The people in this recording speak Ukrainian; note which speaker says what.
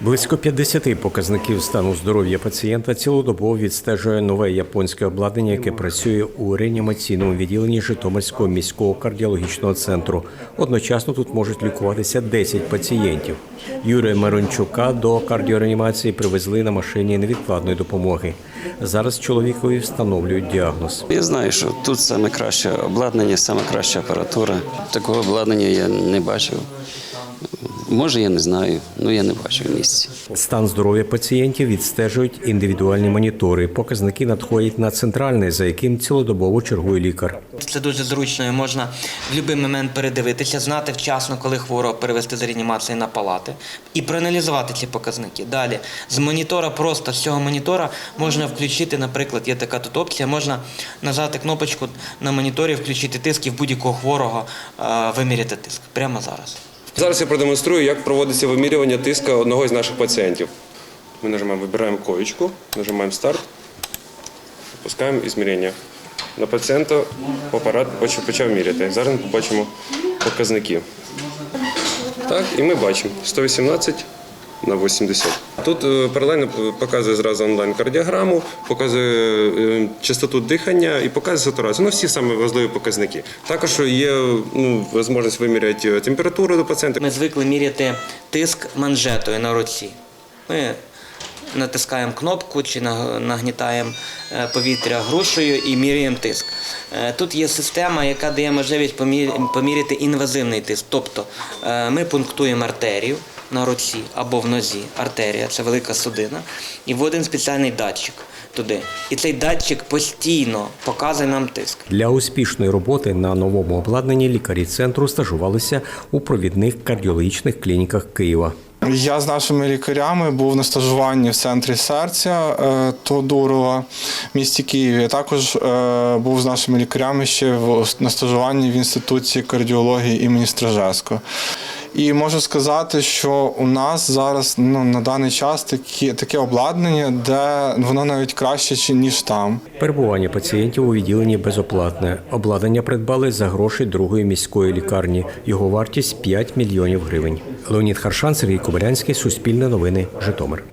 Speaker 1: Близько 50 показників стану здоров'я пацієнта цілодобово відстежує нове японське обладнання, яке працює у реанімаційному відділенні Житомирського міського кардіологічного центру. Одночасно тут можуть лікуватися 10 пацієнтів. Юрія Мирончука до кардіореанімації привезли на машині невідкладної допомоги. Зараз чоловікові встановлюють діагноз.
Speaker 2: Я знаю, що тут саме краще обладнання, саме краща апаратура. Такого обладнання я не бачив. Може, я не знаю, але я не бачив в місці.
Speaker 1: Стан здоров'я пацієнтів відстежують індивідуальні монітори. Показники надходять на центральний, за яким цілодобово чергує лікар.
Speaker 3: Це дуже зручно і можна в будь-який момент передивитися, знати вчасно, коли хворого перевести з реанімації на палати і проаналізувати ці показники. Далі з монітора, просто з цього монітора можна включити, наприклад, є така тут опція, можна нажати кнопочку на моніторі, включити тиск і в будь-якого хворого е, виміряти тиск прямо зараз.
Speaker 4: Зараз я продемонструю, як проводиться вимірювання тиска одного з наших пацієнтів. Ми нажимаємо, вибираємо коєчку, нажимаємо старт, запускаємо ізмірення. На пацієнта апарат почав міряти. Зараз ми побачимо показники. Так, і ми бачимо 118 на 80. Тут е, паралельно е, показує зразу онлайн-кардіограму, показує е, частоту дихання і показує сатурацію. Ну, всі саме важливі показники. Також є ну, можливість виміряти температуру до пацієнта.
Speaker 3: Ми звикли міряти тиск манжетою на руці. Ми натискаємо кнопку чи нагнітаємо повітря грушею і міряємо тиск. Тут є система, яка дає можливість поміряти інвазивний тиск. Тобто ми пунктуємо артерію на руці або в нозі. Артерія це велика судина, і вводимо спеціальний датчик туди. І цей датчик постійно показує нам тиск.
Speaker 1: Для успішної роботи на новому обладнанні лікарі центру стажувалися у провідних кардіологічних клініках Києва.
Speaker 5: Я з нашими лікарями був на стажуванні в центрі серця е, Тодурова в місті Києві. Також е, був з нашими лікарями ще в- на стажуванні в інституті кардіології імені Стражевського. І можу сказати, що у нас зараз ну, на даний час такі, таке обладнання, де воно навіть краще, ніж там.
Speaker 1: Перебування пацієнтів у відділенні безоплатне. Обладнання придбали за гроші другої міської лікарні. Його вартість 5 мільйонів гривень. Леонід Харшан, Сергій Кобилянський, Суспільне новини, Житомир.